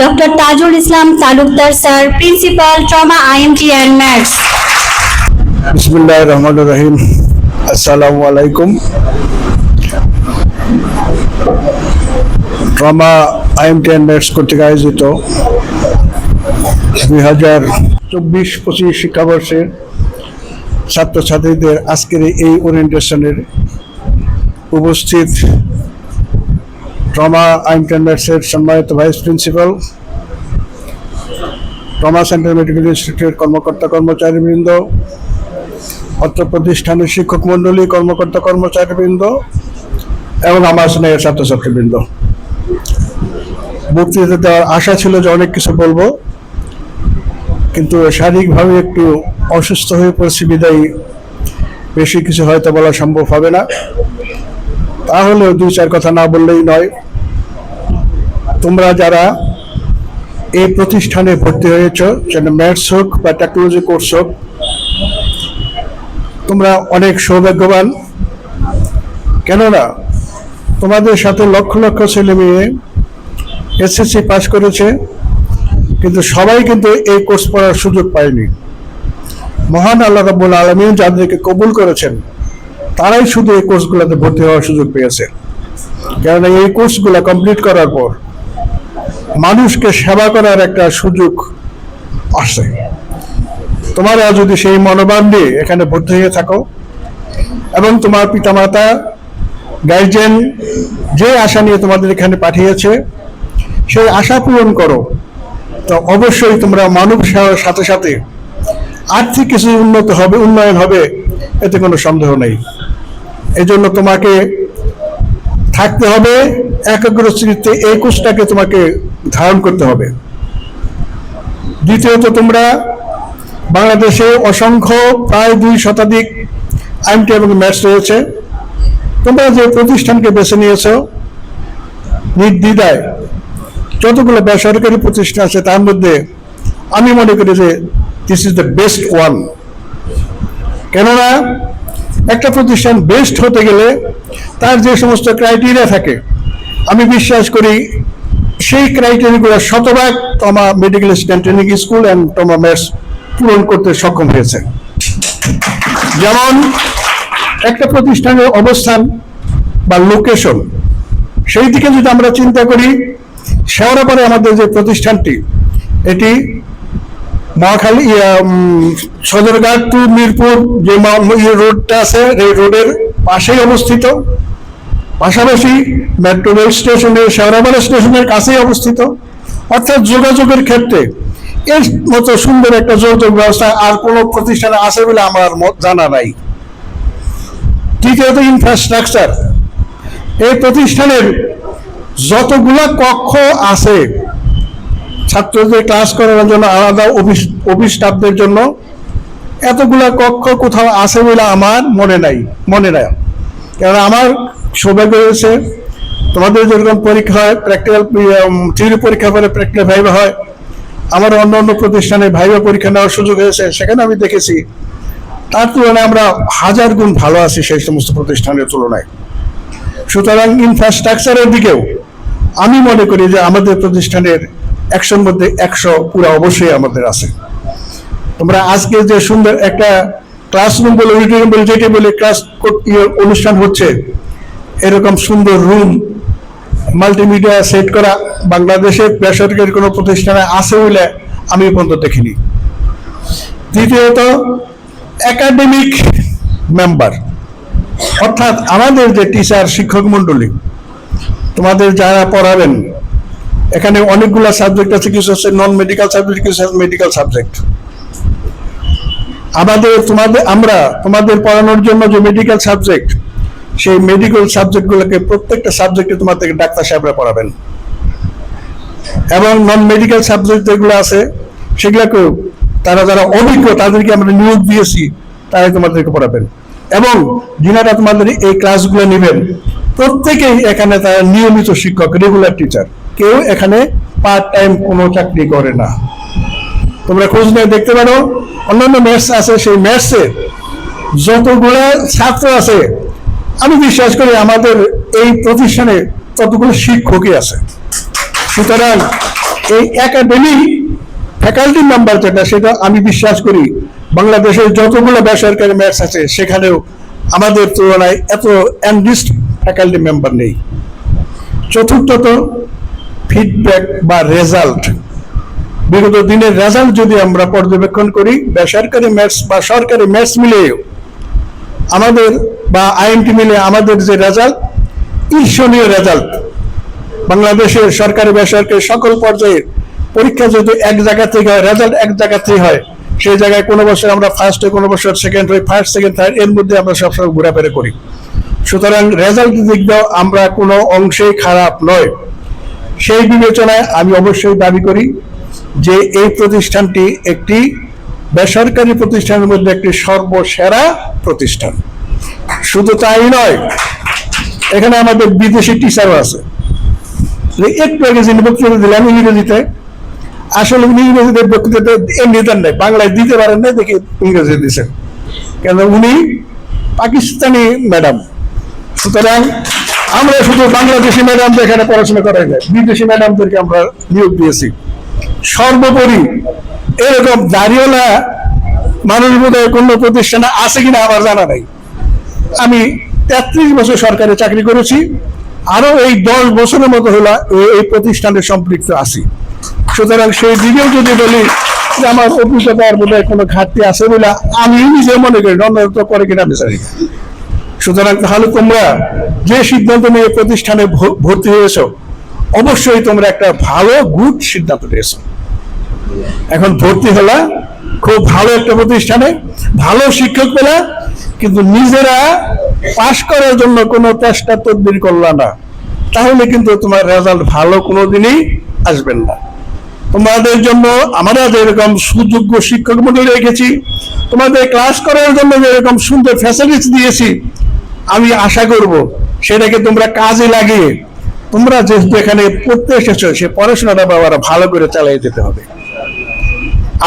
Dr. Tajul Islam Talukdar Sir, Principal, Trauma IMT and Maths. বিসমুল্লাহ রহমান রহিম আসসালামু আলাইকুম ট্রমা আইএমটি অ্যান্ড ম্যাথস কর্তৃক আয়োজিত দুই হাজার চব্বিশ পঁচিশ শিক্ষাবর্ষের ছাত্রছাত্রীদের আজকের এই ওরিয়েন্টেশনের উপস্থিত ট্রমা অ্যান্ড ম্যাথসের সম্মানিত vice principal trauma centre medical ইনস্টিটিউটের কর্মকর্তা কর্মচারীবৃন্দ, অত্র প্রতিষ্ঠানের শিক্ষক মন্ডলী কর্মকর্তা কর্মচারীবৃন্দ, এবং আমার স্নেহের ছাত্রছাত্রীবৃন্দ। বক্তৃতা দেওয়ার আশা ছিল যে অনেক কিছু বলব, কিন্তু শারীরিকভাবে একটু অসুস্থ হয়ে পড়েছি বিদায়ী। বেশি কিছু হয়তো বলা সম্ভব হবে না। তাহলেও দুই চার কথা না বললেই নয়। তোমরা যারা এই প্রতিষ্ঠানে ভর্তি হয়েছ সেটা ম্যাথস হোক বা টেকনোলজি কোর্স হোক, তোমরা অনেক সৌভাগ্যবান। কেননা, তোমাদের সাথে লক্ষ লক্ষ ছেলে মেয়ে এসএসসি পাস করেছে, কিন্তু সবাই কিন্তু এই কোর্স পড়ার সুযোগ পায়নি। মহান আল্লাহ রাব্বুল আলমিন যাদেরকে কবুল করেছেন তারাই শুধু এই কোর্সগুলোতে ভর্তি হওয়ার সুযোগ পেয়েছে। কেননা এই কোর্সগুলো কমপ্লিট করার পর মানুষকে সেবা করার একটা সুযোগ আসে তোমরা যদি সেই মনোভাব নিয়ে এখানে ভর্তি হয়ে থাকো এবং তোমার পিতামাতা গার্জেন যে আশা নিয়ে তোমাদের এখানে পাঠিয়েছে, সেই আশা পূরণ করো। তো অবশ্যই তোমরা মানব সেবার সাথে সাথে আর্থিক কিছু উন্নত হবে, উন্নয়ন হবে, এতে কোনো সন্দেহ নেই। এই জন্য তোমাকে থাকতে হবে। একাগ্র চিত্তে এই কোষটাকে তোমাকে ধারণ করতে হবে। দ্বিতীয়ত তোমরা বাংলাদেশে অসংখ্য, প্রায় দুই শতাধিক আইনটি এবং ম্যাথস রয়েছে। তোমরা যে প্রতিষ্ঠানকে বেছে নিয়েছ, নির্দ্বিধায় যতগুলো বেসরকারি প্রতিষ্ঠান আছে, তার মধ্যে আমি মনে করি যে this is the best one কেননা একটা প্রতিষ্ঠান বেস্ট হতে গেলে তার যে সমস্ত ক্রাইটেরিয়া থাকে, আমি বিশ্বাস করি সেই ক্রাইটেরিয়াগুলো শতভাগ তোমা medical stand training school and তোমা ম্যাথস পূরণ করতে সক্ষম হয়েছে। যেমন একটা প্রতিষ্ঠানের অবস্থান বা লোকেশন সেই দিকে যদি আমরা চিন্তা করি শেওড়াপাড়ে আমাদের যে প্রতিষ্ঠানটি, এটি মহাখালী সদরঘাট টু মিরপুর যে ইয়ে রোডটা আছে, এই রোডের পাশেই অবস্থিত। পাশাপাশি মেট্রো রেল স্টেশনের শেওড়াপাড়া স্টেশনের কাছেই অবস্থিত। অর্থাৎ যোগাযোগের ক্ষেত্রে এর মতো সুন্দর একটা যোগাযোগ ব্যবস্থা আর কোনো প্রতিষ্ঠানে আছে বলে আমার মত, জানা নাই। তৃতীয়ত ইনফ্রাস্ট্রাকচার এই প্রতিষ্ঠানের যতগুলা কক্ষ আছে ছাত্রদের ক্লাস করানোর জন্য আলাদা অফিস অফিস স্টাফদের জন্য এতগুলা কক্ষ কোথাও আছে বলে আমার মনে নাই মনে নাই। কারণ আমার সৌভাগ্য হয়েছে, তোমাদের যেরকম পরীক্ষা হয় প্র্যাকটিক্যাল থিওরি পরীক্ষা করে প্র্যাকটিক্যাল ভাইবা হয়, আমার অন্য অন্য প্রতিষ্ঠানে ভাইবা পরীক্ষা নেওয়ার সুযোগ হয়েছে, সেখানে আমি দেখেছি, তার তুলনায় আমরা হাজার গুণ ভালো আছি সেই সমস্ত প্রতিষ্ঠানের তুলনায়। সুতরাং ইনফ্রাস্ট্রাকচারের দিকেও আমি মনে করি যে আমাদের প্রতিষ্ঠানের একশোর মধ্যে একশো পুরো অবশ্যই আমাদের আছে। তোমরা আজকে যে সুন্দর একটা ক্লাসরুম বলে অডিটোরিয়াম বলে, যেটা বলে ক্লাস অনুষ্ঠান হচ্ছে, এরকম সুন্দর রুম মাল্টিমিডিয়া সেট করা, বাংলাদেশে বেসরকারি কোনো প্রতিষ্ঠানে আছে বলে আমি পর্যন্ত দেখিনি। দ্বিতীয়ত একাডেমিক মেম্বার অর্থাৎ আমাদের যে টিচার শিক্ষক মণ্ডলী, তোমাদের যারা পড়াবেন এখানে অনেকগুলো সাবজেক্ট আছে, কিছু আছে নন মেডিকেল সাবজেক্ট কিছু আছে মেডিকেল সাবজেক্ট আমাদের, তোমাদের, আমরা তোমাদের পড়ানোর জন্য যে মেডিকেল সাবজেক্ট সেই মেডিকেল সাবজেক্টগুলোকে প্রত্যেকটা সাবজেক্টে তোমাদেরকে ডাক্তার সাহেবরা পড়াবেন। এবং নন মেডিকেল সাবজেক্ট যেগুলো আছে, সেগুলোকেও তারা যারা অভিজ্ঞ, তাদেরকে আমরা নিয়োগ দিয়েছি, তারাই তোমাদেরকে পড়াবেন। এবং যিনারা তোমাদের এই ক্লাসগুলো নেবেন, প্রত্যেকেই এখানে তারা নিয়মিত শিক্ষক রেগুলার টিচার কেউ এখানে পার্ট টাইম কোনো চাকরি করে না। তোমরা খোঁজ নিয়ে দেখতে পারো, অন্যান্য ম্যাথস আছে, সেই ম্যাথসে যতগুলো ছাত্র আছে, আমি বিশ্বাস করি আমাদের এই প্রতিষ্ঠানে ততগুলো শিক্ষকই আছে। সুতরাং এই একাডেমি ফ্যাকাল্টি নাম্বার যেটা, সেটা আমি বিশ্বাস করি বাংলাদেশের যতগুলো বেসরকারি ম্যাথস আছে, সেখানেও আমাদের তুলনায় এত অ্যানলিস্ট ফ্যাকাল্টি মেম্বার নেই। চতুর্থত ফিডব্যাক বা রেজাল্ট বিগত দিনের রেজাল্ট যদি আমরা পর্যবেক্ষণ করি, বেসরকারি ম্যাথস বা সরকারি ম্যাথস মিলিয়েও, আমাদের বা আইএনটি মিলে আমাদের যে রেজাল্ট ঈর্ষণীয় রেজাল্ট বাংলাদেশের সরকারি বেসরকারি সকল পর্যায়ে পরীক্ষা যদি এক জায়গা থেকে হয় রেজাল্ট এক জায়গা থেকে হয়, সেই জায়গায় কোনো বছর আমরা ফার্স্ট কোনো বছর সেকেন্ড হই ফার্স্ট সেকেন্ড থার্ড এর মধ্যে আমরা সবসময় ঘোরাফেরা করি। সুতরাং রেজাল্ট দিক দিয়েও আমরা কোনো অংশেই খারাপ নয়। সেই বিবেচনায় আমি অবশ্যই দাবি করি যে এই প্রতিষ্ঠানটি একটি বেসরকারি প্রতিষ্ঠানের মধ্যে একটি সর্বসেরা প্রতিষ্ঠান। শুধু তাই নয়, এখানে আমাদের বিদেশি টিচারও আছে। একটু আগে যিনি বক্তৃতা দিলেন ইংরেজিতে, আসলে উনি ইংরেজিতে বক্তৃতা এমনি দেন নাই, বাংলায় দিতে পারেন না দেখে ইংরেজি দিয়েছেন কেন উনি পাকিস্তানি ম্যাডাম। সুতরাং আমরা শুধু বাংলাদেশি ম্যাডাম এখানে পড়াশোনা করাই না বিদেশি ম্যাডামদেরকে আমরা নিয়োগ দিয়েছি। সর্বোপরি এরকম দাঁড়িয়েলা মানুষ বোধহয় কোনো প্রতিষ্ঠানে আছে কিনা আমার জানা নাই। আমি তেত্রিশ বছর সরকারি চাকরি করেছি, আরও এই দশ বছরের মতো হলো এই- প্রতিষ্ঠানে সম্পৃক্ত আছি। সুতরাং সেই দিকেও যদি বলি যে আমার অভিজ্ঞতার বোধ কোনো ঘাটতি আছে বলে আমি নিজে মনে করি অন্য করে কিনা না। সুতরাং তাহলে তোমরা যে সিদ্ধান্ত নিয়ে প্রতিষ্ঠানে ভর্তি হয়েছো, অবশ্যই তোমরা একটা ভালো গুড সিদ্ধান্ত নিয়েছো। এখন ভর্তি হলা, খুব ভালো একটা প্রতিষ্ঠানে, ভালো শিক্ষক পেলা, কিন্তু নিজেরা পাশ করার জন্য কোনো চেষ্টা তদবির করলা না। তাহলে কিন্তু তোমার রেজাল্ট ভালো কোনোদিনই আসবেন না। তোমাদের জন্য আমরা যেরকম সুযোগ্য শিক্ষক মন্ডলী রেখেছি, তোমাদের ক্লাস করার জন্য যেরকম সুন্দর ফ্যাসিলিটি দিয়েছি আমি আশা করব সেটাকে তোমরা কাজে লাগিয়ে, তোমরা যেহেতু এখানে পড়তে এসেছ, সে পড়াশোনাটা বাবারা ভালো করে চালিয়ে যেতে হবে।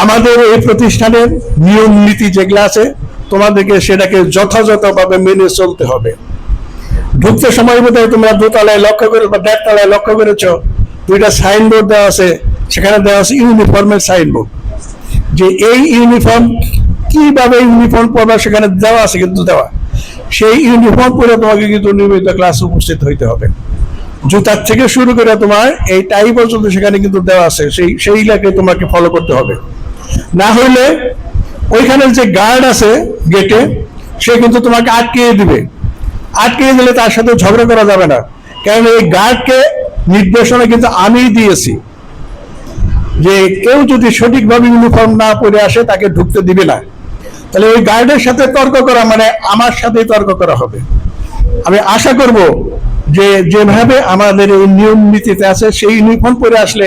আমাদের এই প্রতিষ্ঠানের নিয়ম, নীতি যেগুলো আছে, তোমাদেরকে সেটাকে যথাযথভাবে মেনে চলতে হবে। ঢুকতে সময় বোধ হয় তোমরা দোতলায় লক্ষ্য করে বা দেড়তলায় লক্ষ্য করেছ, দুইটা সাইনবোর্ড দেওয়া আছে, সেখানে দেওয়া আছে ইউনিফর্মের সাইনবোর্ড। যে এই ইউনিফর্ম কীভাবে ইউনিফর্ম পরবা সেখানে দেওয়া আছে কিন্তু দেওয়া। সেই ইউনিফর্ম পরে তোমাকে কিন্তু নিয়মিত ক্লাসে উপস্থিত হইতে হবে। জুতার থেকে শুরু করে তোমার এই টাই পর্যন্ত সেখানে কিন্তু দেওয়া আছে। সেই সেই এলাকায় তোমাকে ফলো করতে হবে। না হইলে ওইখানের যে গার্ড আছে গেটে সে কিন্তু তোমাকে আটকিয়ে দিবে। আটকিয়ে দিলে তার সাথে ঝগড়া করা যাবে না। কারণ এই গার্ডকে নির্দেশনা কিন্তু আমিই দিয়েছি। যে কেউ যদি সঠিকভাবে ইউনিফর্ম না পরে আসে, তাকে ঢুকতে দিবে না। তাহলে ওই গার্ডের সাথে তর্ক করা মানে আমার সাথেই তর্ক করা হবে। আমি আশা করব যে যেভাবে আমাদের এই নিয়ম নীতিতে আছে, সেই ইউনিফর্ম পরে আসলে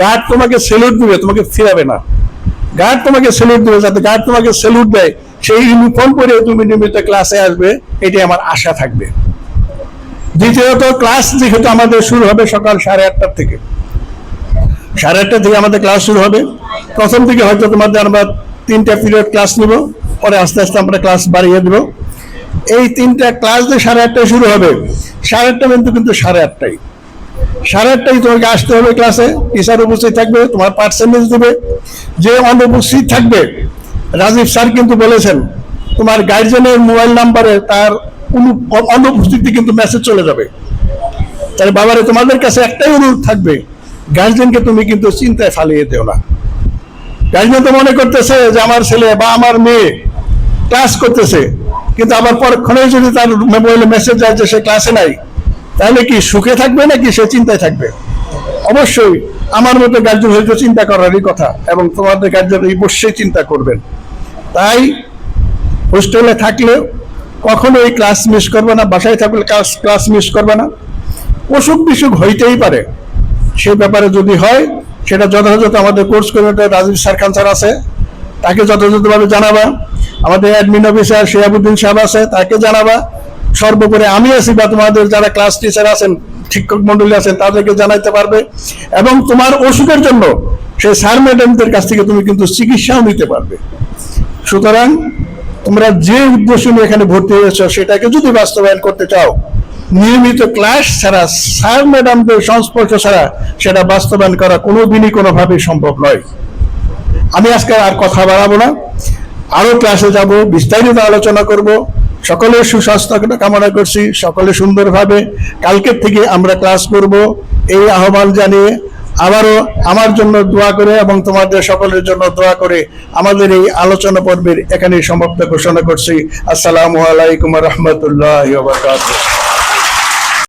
গার্ড তোমাকে সেলুট দিবে, তোমাকে ফিরাবে না। গার্ড তোমাকে সেলুট দেবে, যাতে গার্ড তোমাকে সেলুট দেয়, সেই ইউনিফর্ম পরে তুমি নিয়মিত ক্লাসে আসবে এটি আমার আশা থাকবে। দ্বিতীয়ত ক্লাস যেহেতু আমাদের শুরু হবে সকাল সাড়ে আটটার থেকে। সাড়ে আটটা থেকে আমাদের ক্লাস শুরু হবে। প্রথম থেকে হয়তো তোমাদের আমরা তিনটা পিরিয়ড ক্লাস নিব। পরে আস্তে আস্তে আমরা ক্লাস বাড়িয়ে দেব। এই তিনটা ক্লাস যে সাড়ে আটটায় শুরু হবে। সাড়ে আটটা কিন্তু কিন্তু সাড়ে আটটাই সাড়ে আটটায় তোমাকে আসতে হবে ক্লাসে টিচার উপস্থিত থাকবে, তোমার পার্সেন্টেজ দেবে। যে অনুপস্থিত থাকবে, রাজীব স্যার কিন্তু বলেছেন, তোমার গার্জেনের মোবাইল নাম্বারে তার অনু- অনুপস্থিতি কিন্তু মেসেজ চলে যাবে। তাহলে বাবারে, তোমাদের কাছে একটাই অনুরোধ থাকবে গার্জেনকে তুমি কিন্তু চিন্তায় ফালিয়ে দেও না। গার্জেন তো মনে করতেছে যে আমার ছেলে বা আমার মেয়ে ক্লাস করতেছে। কিন্তু আবার পরক্ষণে যদি তার মোবাইলে মেসেজ যায় যে সে ক্লাসে নাই, তাহলে কি সুখে থাকবে নাকি সে চিন্তায় থাকবে? অবশ্যই আমার মতো গার্জেন হয়তো চিন্তা করারই কথা এবং তোমাদের গার্জেন অবশ্যই চিন্তা করবেন। তাই হোস্টেলে থাকলে কখনো এই ক্লাস মিস করবে না, বাসায় থাকলে ক্লাস ক্লাস মিস করবে না। অসুখ বিসুখ হইতেই পারে। সে ব্যাপারে যদি হয়, সেটা যথাযথ আমাদের কোর্স কমিটির রাজীব স্যার আছে, তাকে যথাযথভাবে জানাবা। আমাদের অ্যাডমিন অফিসার শিয়াবুদ্দিন সাহেব আছে, তাকে জানাবা। সর্বোপরি আমি আছি বা তোমাদের যারা ক্লাস টিচার আছেন, শিক্ষক মন্ডলী আছেন, তাদেরকে জানাইতে পারবে। এবং তোমার অসুখের জন্য সেই স্যার ম্যাডামদের কাছ থেকে তুমি কিন্তু চিকিৎসাও নিতে পারবে। সুতরাং তোমরা যে উদ্দেশ্য নিয়ে এখানে ভর্তি হয়েছ, সেটাকে যদি বাস্তবায়ন করতে চাও, নিয়মিত ক্লাস ছাড়া স্যার ম্যাডামদের সংস্পর্শ ছাড়া সেটা বাস্তবায়ন করা কোনোদিনই কোনোভাবেই সম্ভব নয়। আমি আজকে আর কথা বাড়াবো না। আরও ক্লাসে যাব, বিস্তারিত আলোচনা করব। সকলের সুস্বাস্থ্য কামনা করছি, সকলে সুন্দরভাবে কালকের থেকে আমরা ক্লাস করব। এই আহ্বান জানিয়ে আবারও আমার জন্য দোয়া করে এবং তোমাদের সকলের জন্য দোয়া করে আমাদের এই আলোচনা পর্বের এখানে সমাপ্ত ঘোষণা করছি। আসসালামু আলাইকুম রহমতুল্লাহ